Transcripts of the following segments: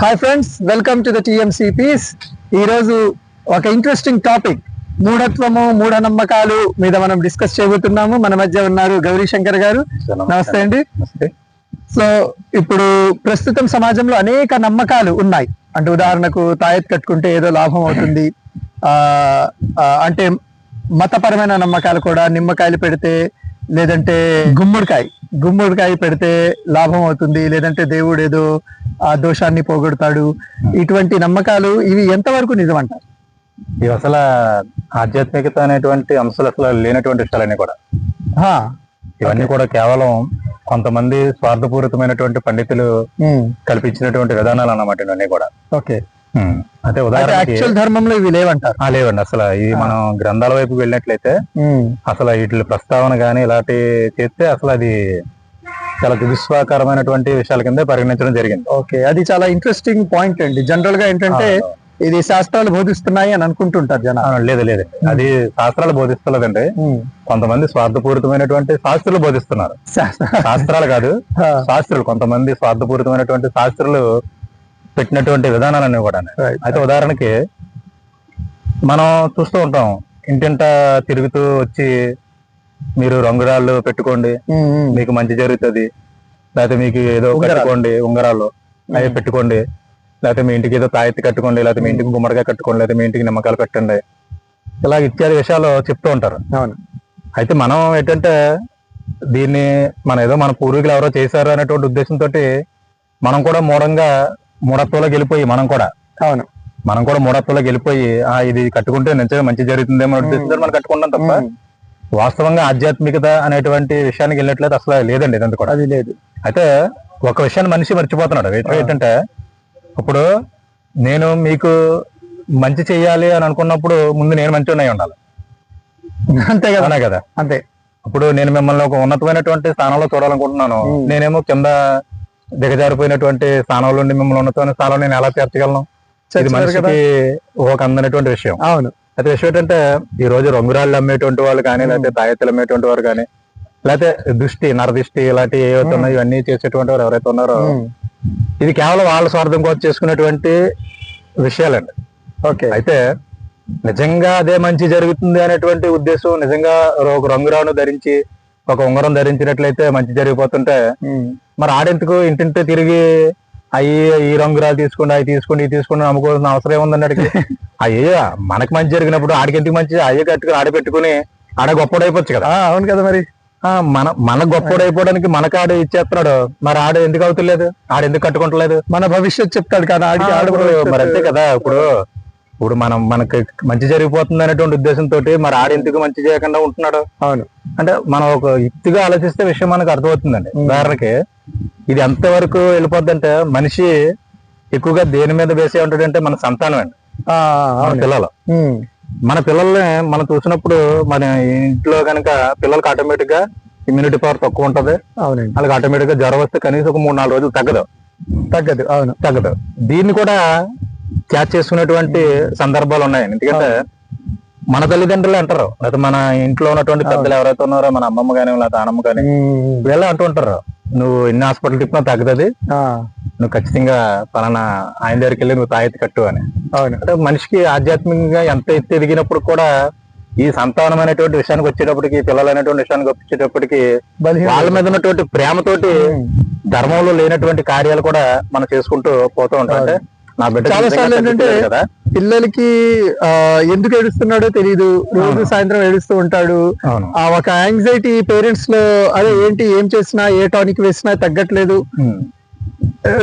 Hi friends welcome to the ఈ రోజు ఒక ఇంట్రెస్టింగ్ టాపిక్ మూఢత్వము మూఢనమ్మకాలు మీద మనం డిస్కస్ చేయబోతున్నాము. మన మధ్య ఉన్నారు గౌరీ శంకర్ గారు. నమస్తే అండి. సో ఇప్పుడు ప్రస్తుతం సమాజంలో అనేక నమ్మకాలు ఉన్నాయి. అంటే ఉదాహరణకు తాయెత్ కట్టుకుంటే ఏదో లాభం అవుతుంది. ఆ, అంటే మతపరమైన నమ్మకాలు కూడా నిమ్మకాయలు పెడితే లేదంటే గుమ్మడికాయ. గుమ్మడికాయ పెడితే లాభం అవుతుంది లేదంటే దేవుడు ఏదో ఆ దోషాన్ని పోగొడతాడు. ఇటువంటి నమ్మకాలు ఇవి ఎంతవరకు నిజం అంటారు ఇవి అసలు ఆధ్యాత్మికత అనేటువంటి అంశాలు అసలు లేనటువంటి విషయాలన్నీ కూడా. హా, ఇవన్నీ కూడా కేవలం కొంతమంది స్వార్థపూరితమైనటువంటి పండితులు కల్పించినటువంటి విధానాలు అన్నమాట ఇవన్నీ కూడా. ఓకే. అంటే అయితే ఉదాహరణకి యాక్చువల్ ధర్మంలో ఇవి లేవంటారు. ఆ, లేవండి. అసలు ఇది మనం గ్రంథాల వైపు వెళ్ళినట్లయితే అసలు వీటి ప్రస్తావన కానీ ఇలాంటి చేస్తే అసలు అది చాలా దుష్పాకరమైనటువంటి విషయాల కింద పరిగణించడం జరిగింది. ఓకే. అది చాలా ఇంట్రెస్టింగ్ పాయింట్ అండి. జనరల్గా ఏంటంటే ఇది శాస్త్రాలు బోధిస్తున్నాయి అని అనుకుంటుంటారు జనాలు. ఆ, లేదు లేదు. అది శాస్త్రాలు బోధిస్తలేదండి. కొంతమంది స్వార్థపూరితమైనటువంటి శాస్త్రులు బోధిస్తున్నారు. శాస్త్ర- శాస్త్రాలు కాదు శాస్త్రులు. కొంతమంది స్వార్థపూరితమైనటువంటి శాస్త్రులు పెట్టినటువంటి విధానాలన్నీ కూడా. అయితే ఉదాహరణకి మనం చూస్తూ ఉంటాం ఇంటింట తిరుగుతూ వచ్చి మీరు రంగురాళ్ళు పెట్టుకోండి మీకు మంచి జరుగుతుంది లేకపోతే మీకు ఏదో. కట్టుకోండి ఉంగరాలు అవి పెట్టుకోండి లేకపోతే మీ ఇంటికి ఏదో తాయెత్తి కట్టుకోండి లేకపోతే మీ ఇంటికి గుమ్మడికాయ కట్టుకోండి లేకపోతే మీ ఇంటికి నిమ్మకాయలు పెట్టండి. ఇలా ఇత్యాది విషయాలు చెప్తూ ఉంటారు. అయితే మనం ఏంటంటే దీన్ని మన ఏదో మన పూర్వీకులు ఎవరో చేశారు అనేటువంటి ఉద్దేశంతో మనం కూడా మూఢంగా మూఢత్వంలోకి వెళ్ళిపోయి మనం కూడా. అవును. మనం కూడా మూఢత్వంలోకి వెళ్ళిపోయి ఆ ఇది కట్టుకుంటే నిజంగా మంచి జరుగుతుందేమో అనే ఉద్దేశంతో మనం కట్టుకుంటాం తప్ప వాస్తవంగా ఆధ్యాత్మికత అనేటువంటి విషయానికి వెళ్ళట్లేదు అసలు లేదండి ఇదంతా కూడా. అది లేదు. అయితే ఒక విషయాన్ని మనిషి మర్చిపోతున్నాడు. ఏంటంటే ఇప్పుడు నేను మీకు మంచి చెయ్యాలి అని అనుకున్నప్పుడు ముందు నేను మంచి ఉన్నాయి ఉండాలి. అంతే కదా. కదా. అంతే. ఇప్పుడు నేను మిమ్మల్ని ఒక ఉన్నతమైనటువంటి స్థానంలో చూడాలనుకుంటున్నాను. నేనేమో కింద దిగజారిపోయినటువంటి స్థానంలో ఉండి మిమ్మల్ని ఉన్నతమైన స్థానంలో నేను ఎలా చేర్చగలను? ఇది మనిషికి ఒక అందనటువంటి విషయం. అవును. అయితే విషయం ఏంటంటే ఈ రోజు రంగురాళ్ళు అమ్మేటువంటి వాళ్ళు కానీ లేకపోతే తాయెత్తులు అమ్మేటువంటి వారు కానీ లేకపోతే దృష్టి నరదిష్టి ఇలాంటి ఏవైతే ఉన్నాయో ఇవన్నీ చేసేటువంటి వారు ఎవరైతే ఉన్నారో ఇది కేవలం వాళ్ళ స్వార్థం కోసం చేసుకునేటువంటి విషయాలండి. ఓకే. అయితే నిజంగా అదే మంచి జరుగుతుంది అనేటువంటి ఉద్దేశం నిజంగా ఒక రంగురాను ధరించి ఒక ఉంగరం ధరించినట్లయితే మంచి జరిగిపోతుంటే మరి ఆడెందుకు ఇంటింటే తిరిగి అయ్యి ఈ రంగురాలు తీసుకోండి అవి తీసుకోండి ఇవి తీసుకోండి అమ్ముకోవాల్సిన అవసరం ఏముందండి అడిగి అయ్యే మనకు మంచి జరిగినప్పుడు ఆడికి ఎందుకు మంచి? అయ్యే కట్టుకుని ఆడ పెట్టుకుని ఆడ గొప్పడైపోవచ్చు కదా. అవును కదా మరి. ఆ, మన మన గొప్పడైపోవడానికి మనకు ఆడ ఇచ్చేస్తున్నాడు. మరి ఆడ ఎందుకు అవుతలేదు? ఆడ ఎందుకు కట్టుకుంటలేదు? మన భవిష్యత్ చెప్తాడు కదా ఆడికి ఆడ. మరి అంతే కదా ఇప్పుడు ఇప్పుడు మనం మనకి మంచి జరిగిపోతుంది అనేటువంటి ఉద్దేశంతో మరి ఆడెందుకు మంచి చేయకుండా ఉంటున్నాడు? అవును. అంటే మనం ఒక యుక్తిగా ఆలోచిస్తే విషయం మనకు అర్థమవుతుందండి. ఉదాహరణకి ఇది ఎంతవరకు వెళ్ళిపోద్ది అంటే మనిషి ఎక్కువగా దేని మీద బేసే ఉంటాడంటే మన సంతానం అండి. ఆ, మన అవును. పిల్లలు. మన పిల్లల్ని మనం చూసినప్పుడు మన ఇంట్లో కనుక పిల్లలకి ఆటోమేటిక్గా ఇమ్యూనిటీ పవర్ తక్కువ ఉంటది. అవునండి. వాళ్ళకి ఆటోమేటిక్గా జ్వరం వస్తే కనీసం ఒక మూడు నాలుగు రోజులు తగ్గదు. తగ్గదు అవును. తగ్గదు. దీన్ని కూడా క్యాచ్ చేసుకునేటువంటి సందర్భాలు ఉన్నాయి ఎందుకంటే మన తల్లిదండ్రులు అంటారు. లేకపోతే మన ఇంట్లో ఉన్నటువంటి పెద్దలు ఎవరైతే ఉన్నారో మన అమ్మమ్మ కానీ లేకపోతే నాన్నమ్మ కానీ వీళ్ళు అంటూ ఉంటారు. నువ్వు ఎన్ని హాస్పిటల్ తిప్పినా తగ్గదు ఆ, నువ్వు ఖచ్చితంగా పలానా ఆయన దగ్గరికి వెళ్ళి నువ్వు తాయెత్తి కట్టు అని. అంటే మనిషికి ఆధ్యాత్మికంగా ఎంత ఎత్తు ఎదిగినప్పుడు కూడా ఈ సంతానం అనేటువంటి విషయానికి వచ్చేటప్పటికి పిల్లలు అనేటువంటి విషయానికి వచ్చేటప్పటికి వాళ్ళ మీద ఉన్నటువంటి ప్రేమతోటి ధర్మంలో లేనటువంటి కార్యాలు కూడా మనం చేసుకుంటూ పోతూ ఉంటాం. అంటే నా బిడ్డ చాలా సార్లు ఏంటంటే పిల్లలకి ఆ ఎందుకు ఏడుస్తున్నాడో తెలియదు రోజు సాయంత్రం ఏడుస్తూ ఉంటాడు. ఆ ఒక యాంగ్జైటీ పేరెంట్స్లో అదే ఏంటి ఏం చేసినా ఏ టానిక్ వేసినా తగ్గట్లేదు.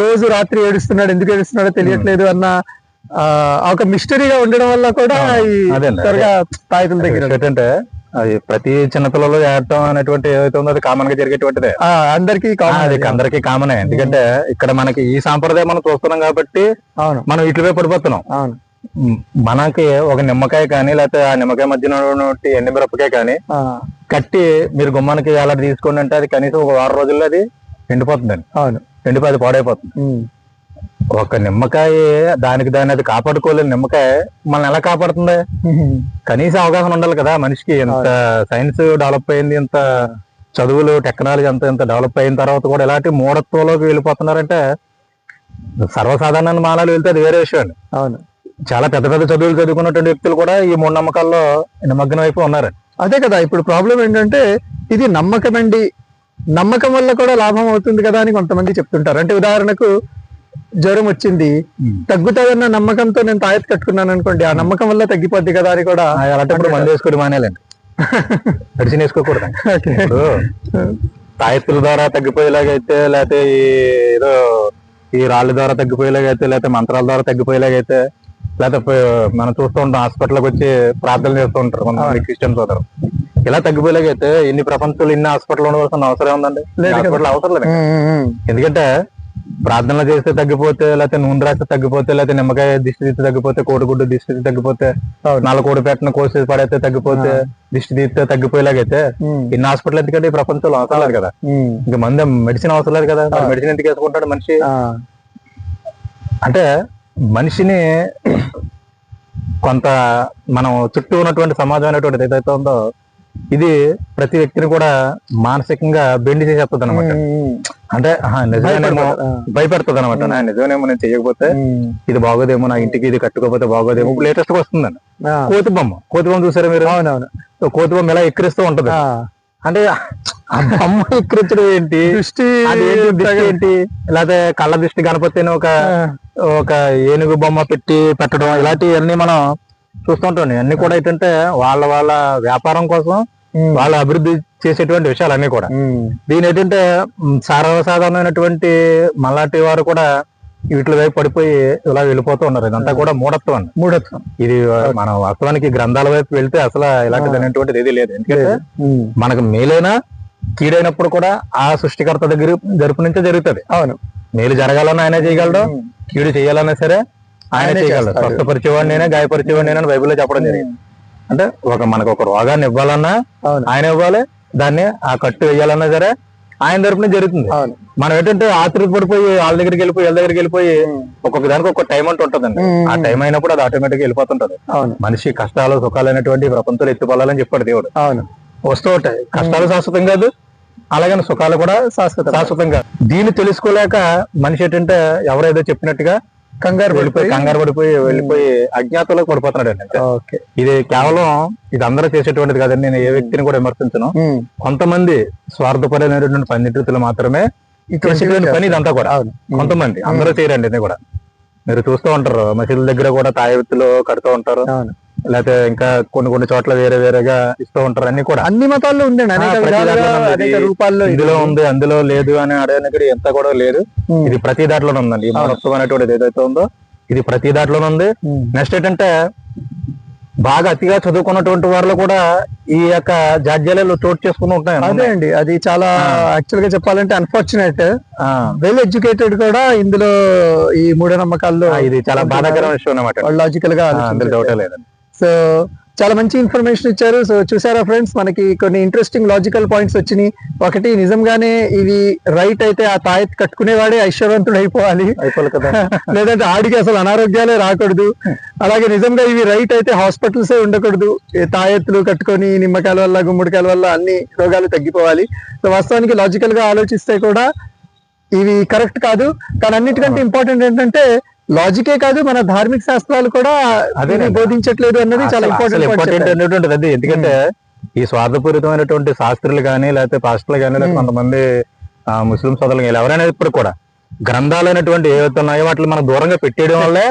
రోజు రాత్రి ఏడుస్తున్నాడు ఎందుకు ఏడుస్తున్నాడో తెలియట్లేదు అన్న ఒక మిస్టరీగా ఉండడం వల్ల కూడా త్వరగా తాయితుల దగ్గర ఏంటంటే అది ప్రతి చిన్నపిల్లలు ఏడటం అనేటువంటి ఏదైతే ఉందో అది కామన్గా జరిగేటువంటిదే. అందరికీ కామన్ అది. అందరికీ కామనే ఎందుకంటే ఇక్కడ మనకి ఈ సాంప్రదాయం మనం చూస్తున్నాం కాబట్టి అవును. మనం ఇట్లవే పడిపోతున్నాం. అవును. మనకి ఒక నిమ్మకాయ కానీ లేకపోతే ఆ నిమ్మకాయ మధ్యన ఎండి మిరపకాయ కానీ కట్టి మీరు గుమ్మానికి అలా తీసుకోండి అంటే అది కనీసం ఒక వారం రోజుల్లో అది ఎండిపోతుందండి. అవును. ఎండిపోయి అది పాడైపోతుంది. ఒక నిమ్మకాయ దానికి దాన్ని అది కాపాడుకోలేని నిమ్మకాయ మనల్ని ఎలా కాపాడుతుంది? కనీస అవగాహన ఉండాలి కదా మనిషికి. ఎంత సైన్స్ డెవలప్ అయింది ఎంత చదువులు టెక్నాలజీ అంత ఎంత డెవలప్ అయిన తర్వాత కూడా ఎలాంటి మూఢత్వంలోకి వెళ్ళిపోతున్నారంటే సర్వసాధారణ మానాలు వెళ్తే అది వేరే విషయం అండి. అవును. చాలా పెద్ద పెద్ద చదువులు చదువుకున్నటువంటి వ్యక్తులు కూడా ఈ మూఢనమ్మకాల్లో నిమగ్నం అయిపోయి ఉన్నారు అదే కదా ఇప్పుడు ప్రాబ్లం ఏంటంటే ఇది నమ్మకం అండి నమ్మకం వల్ల కూడా లాభం అవుతుంది కదా అని కొంతమంది చెప్తుంటారు. అంటే ఉదాహరణకు జ్వరం వచ్చింది. తగ్గుతుందన్న నమ్మకంతో నేను తాయెత్తు కట్టుకున్నాను అనుకోండి. ఆ నమ్మకం వల్ల తగ్గిపోద్ది కదా అని కూడా అలాంటప్పుడు మంది వేసుకోవడం మానేయాలండి. మెడిసిన్ వేసుకోకూడదు. ఇప్పుడు తాయెత్తుల ద్వారా తగ్గిపోయేలాగైతే లేకపోతే ఈ ఏదో ఈ రాళ్ళ ద్వారా తగ్గిపోయేలాగైతే లేకపోతే మంత్రాల ద్వారా తగ్గిపోయేలాగైతే లేకపోతే మనం చూస్తూ ఉంటాం హాస్పిటల్కి వచ్చి ప్రార్థనలు చేస్తూ ఉంటారు కొంతమంది క్రిస్టియన్ సోదరు ఇలా తగ్గిపోయేలాగైతే ఇన్ని ప్రపంచంలో ఇన్ని హాస్పిటల్ ఉండవలసిన అవసరం ఉందండి. హాస్పిటల్ అవసరం లేదు. ఎందుకంటే ప్రార్థనలు చేస్తే తగ్గిపోతే లేకపోతే నూనె రాస్తే తగ్గిపోతే లేకపోతే నిమ్మకాయ దిష్టి తగ్గిపోతే కోడిగుడ్డు దిష్టి తీస్తే. నల్ల కోడి పెట్టిన కోసి పడైతే తగ్గిపోతే దిష్టి తీస్తే తగ్గిపోయేలాగైతే ఇన్ని హాస్పిటల్ ఎందుకంటే ఈ ప్రపంచంలో అవసరం లేదు కదా. ఇంకా మంది మెడిసిన్ అవసరం లేదు కదా. మెడిసిన్ ఎందుకు వేసుకుంటాడు మనిషి? అంటే మనిషిని కొంత మనం చుట్టూ ఉన్నటువంటి సమాజం అనేటువంటిది ఏదైతే ఉందో ఇది ప్రతి వ్యక్తిని కూడా మానసికంగా బెండి చేసేస్తుంది అనమాట. అంటే. ఆ. భయపెడుతుంది అనమాట నా నిజమేనేమో నేను చేయకపోతే ఇది బాగోదేమో నా ఇంటికి ఇది కట్టుకోకపోతే బాగోదేమో. లేటెస్ట్గా వస్తుందండి. కోతి బొమ్మ. కోతి బొమ్మ చూసారా మీరు? అవునవును. కోతి బొమ్మ ఎలా ఎక్కిరిస్తూ ఉంటది? అంటే బొమ్మ ఎక్కిరించడం ఏంటి? దృష్టి ఏంటి? దృష్టి ఏంటి? లేకపోతే కళ్ళ దృష్టి గణపతిని ఒక ఒక ఏనుగు బొమ్మ పెట్టి పెట్టడం ఇలాంటివన్నీ మనం చూస్తుంటాం అన్ని కూడా ఏంటంటే వాళ్ళ వాళ్ళ వ్యాపారం కోసం వాళ్ళ అభివృద్ధి చేసేటువంటి విషయాలన్నీ కూడా. ఉమ్, దీని ఏంటంటే సర్వసాధారణమైనటువంటి మలాంటి వారు కూడా వీటి వైపు పడిపోయి ఇలా వెళ్ళిపోతూ ఉన్నారు. ఇదంతా కూడా మూఢత్వం. అండి మూఢత్వం. ఇది మనం వాస్తవానికి గ్రంథాల వైపు వెళ్తే అసలు ఇలాంటిది అనేటువంటిది ఏది లేదు. ఎందుకంటే మనకు మేలైనా కీడైనప్పుడు కూడా ఆ సృష్టికర్త దగ్గర జరుపు నుంచే జరుగుతుంది. అవును. మేలు జరగాలన్నా ఆయనే చేయగలడు కీడు చేయాలన్నా సరే ఆయన చేస్తాడు. స్వస్థపరిచేవాడు నేనే గాయపరిచేవాడు నేనే బైబిల్లో చెప్పడం జరిగింది. అంటే ఒక మనకు ఒక రోగాన్ని ఇవ్వాలన్నా ఆయన ఇవ్వాలి దాన్ని ఆ కట్టు వేయాలన్నా సరే ఆయన తరపున జరుగుతుంది. మనం ఏంటంటే ఆతృత పడిపోయి వాళ్ళ దగ్గరికి వెళ్ళిపోయి వీళ్ళ దగ్గరికి వెళ్ళిపోయి ఒక్కొక్క దానికి ఒక టైం అంటూ ఉంటుందండి. ఆ టైం అయినప్పుడు అది ఆటోమేటిక్ వెళ్ళిపోతుంటది. అవును. మనిషి కష్టాలు సుఖాలు అనేటువంటి ప్రపంచంలో ఎత్తుపడాలని చెప్పాడు దేవుడు. అవును. వస్తూ ఉంటాయి. కష్టాలు శాశ్వతం కాదు అలాగే సుఖాలు కూడా శాశ్వత శాశ్వతం కాదు. దీన్ని తెలుసుకోలేక మనిషి ఏంటంటే ఎవరైతే చెప్పినట్టుగా కంగారు పడిపోయి కంగారు పడిపోయి వెళ్ళిపోయి అజ్ఞాతంలోకి పడిపోతున్నాడు అండి ఓకే. ఇది కేవలం ఇది అందరూ చేసేటువంటిది కాదండి నేను ఏ వ్యక్తిని కూడా విమర్శించను. కొంతమంది స్వార్థపరమైనటువంటి పండితులు మాత్రమే చేసేటువంటి పని ఇదంతా కూడా. కొంతమంది అందరూ చేయరండి ఇది కూడా. మీరు చూస్తూ ఉంటారు మసీదుల దగ్గర కూడా తాయెత్తులు కడుతూ ఉంటారు. లేకపోతే ఇంకా కొన్ని కొన్ని చోట్ల వేరే వేరేగా ఇస్తూ ఉంటారు అన్ని కూడా. అన్ని మతాల్లో ఉందండి అనేక విధాలుగా, దాంట్లో ఉంది. అనేక రూపాల్లో ఇది ఇందులో ఉంది. అందులో లేదు అని అడగడానికి ఎంత కూడా లేదు. ఇది ప్రతి దాంట్లోనే ఉందండి. ఈ మహత్వం అనేటువంటిది ఏదైతే ఉందో ఇది ప్రతి దాంట్లోనే ఉంది. నెక్స్ట్ ఏంటంటే బాగా అతిగా చదువుకున్నటువంటి వారిలో కూడా ఈ యొక్క జాడ్యాలలో చోటు చేసుకుని ఉంటాయి అదే అండి. అది చాలా యాక్చువల్గా చెప్పాలంటే అన్ఫార్చునేట్ ఆ, వెల్ ఎడ్యుకేటెడ్ కూడా ఇందులో ఈ మూఢనమ్మకాల్లో ఆ, ఇది చాలా బాధాకరమైన విషయం అనమాట లాజికల్గా. డౌటే లేదండి. సో చాలా మంచి ఇన్ఫర్మేషన్ ఇచ్చారు. సో చూసారా ఫ్రెండ్స్ మనకి కొన్ని ఇంట్రెస్టింగ్ లాజికల్ పాయింట్స్ వచ్చినాయి. ఒకటి నిజంగానే ఇవి రైట్ అయితే ఆ తాయెత్ కట్టుకునేవాడే ఐశ్వర్యవంతుడు అయిపోవాలి. లేదంటే ఆడికి అసలు అనారోగ్యాలే రాకూడదు. అలాగే నిజంగా ఇవి రైట్ అయితే హాస్పిటల్స్ ఏ ఉండకూడదు. తాయెత్తులు కట్టుకొని నిమ్మకాయల వల్ల గుమ్మడికాయల వల్ల అన్ని రోగాలు తగ్గిపోవాలి. సో వాస్తవానికి లాజికల్గా ఆలోచిస్తే కూడా ఇవి కరెక్ట్ కాదు. కానీ అన్నిటికంటే ఇంపార్టెంట్ ఏంటంటే లాజికే కాదు మన ధార్మిక శాస్త్రాలు కూడా. దీన్ని బోధించట్లేదు అన్నది చాలా ఇంపార్టెంట్ ఇంపార్టెంట్ అనేటువంటిది అది. ఎందుకంటే ఈ స్వార్థపూరితమైనటువంటి శాస్త్రులు కానీ లేకపోతే పాస్టర్లు కానీ లేకపోతే కొంతమంది ఆ, ముస్లిం సోదరులు కానీ ఎవరైనా ఇప్పుడు కూడా గ్రంథాలు అనేటువంటి ఏవైతే ఉన్నాయో వాటిని మనం దూరంగా పెట్టేయడం వల్లే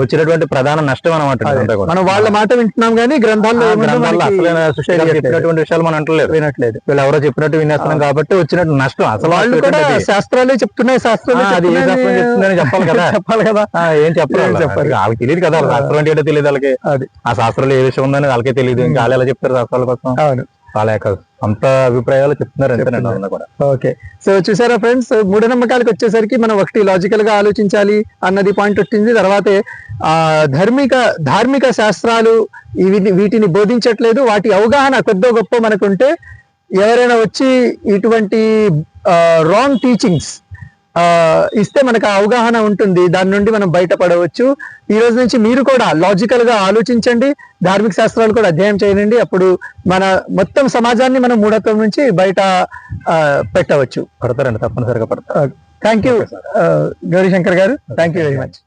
వచ్చినటువంటి ప్రధాన నష్టం అనమాట మనం వాళ్ళ మాట వింటున్నాం కానీ గ్రంథాల్లో తెలియట్లేదు. చెప్పినటువంటి విషయాలు మనం అంటలేదు. వినట్లేదు. వీళ్ళు ఎవరో చెప్పినట్టు వినేస్తున్నాం కాబట్టి వచ్చినట్టు నష్టం అసలు వాళ్ళు కూడా శాస్త్రాలే చెప్తున్నాయి శాస్త్రాలే అది ఏ శాస్త్రం చెప్తుందని చెప్పాలి కదా. చెప్పాలి కదా. ఏం చెప్పాలి ఏం వాళ్ళకి? చెప్పాలి? వాళ్ళకి తెలియదు కదా శాస్త్రం ఏంటో తెలియదు వాళ్ళకి. అది. ఆ శాస్త్రంలో ఏ విషయం ఉందని వాళ్ళకే తెలియదు. ఇంకా వాళ్ళు ఎలా చెప్తారు శాస్త్రాల కోసం? వాళ్ళ యొక్క సొంత అభిప్రాయాలు చెప్తున్నారు ఓకే. సో చూసారా ఫ్రెండ్స్ మూఢనమ్మకాలకు వచ్చేసరికి మనం ఒకటి లాజికల్గా ఆలోచించాలి అన్నది పాయింట్ వచ్చింది. తర్వాతే ఆ ధార్మిక ధార్మిక శాస్త్రాలు ఇవి వీటిని బోధించట్లేదు. వాటి అవగాహన కొద్దో గొప్ప మనకుంటే ఎవరైనా వచ్చి ఇటువంటి రాంగ్ టీచింగ్స్ ఇస్తే మనకు అవగాహన ఉంటుంది. దాని నుండి మనం బయటపడవచ్చు. ఈ రోజు నుంచి మీరు కూడా లాజికల్గా ఆలోచించండి. ధార్మిక శాస్త్రాలు కూడా అధ్యయనం చేయండి. అప్పుడు మన మొత్తం సమాజాన్ని మనం మూఢత్వం నుంచి బయట పెట్టవచ్చు. పడతారండి తప్పనిసరిగా పడతారు. థ్యాంక్ యూ గౌరీశంకర్ గారు. Thank you very much